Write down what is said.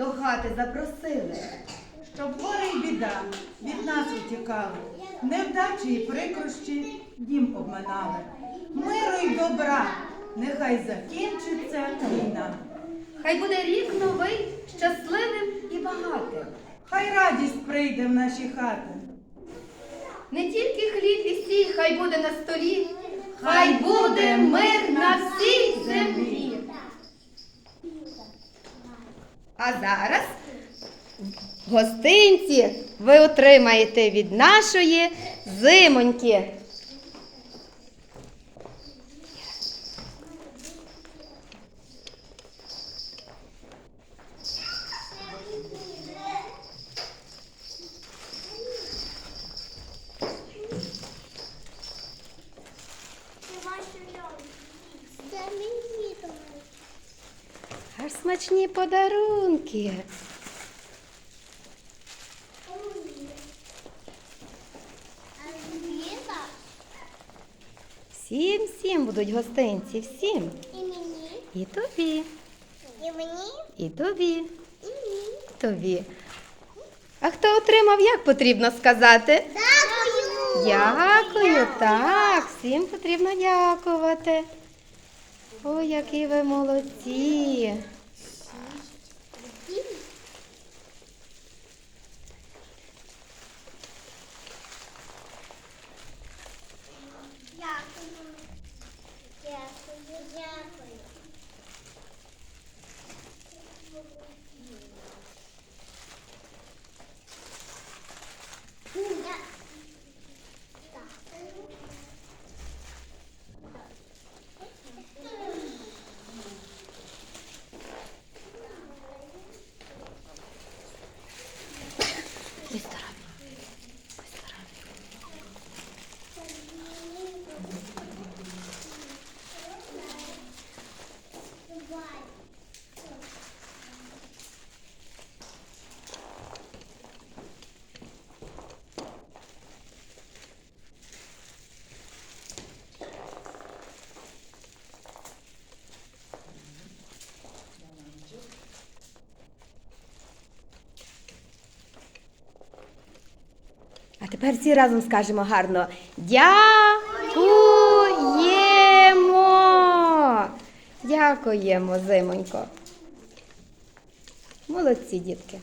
до хати запросили. Щоб горе й біда від нас утікали, невдачі і прикрощі дім обминали. Миру й добра, нехай закінчиться війна. Хай буде рік новий, щасливим і багатим. Хай радість прийде в наші хати. Не тільки хліб і сіль, хай буде на столі, хай буде мир на А зараз гостинці ви отримаєте від нашої зимоньки. Смачні подарунки. Всім всім будуть гостинці, всім. і мені, І тобі, і мені, і тобі, і мені. тобі. А хто отримав, як потрібно сказати? Дякую! Дякую, так, всім потрібно дякувати. Ой, які ви молодці. Дякую, дякую. Тепер всі разом скажемо гарно. Дякуємо! Дякуємо, зимонько. Молодці, дітки.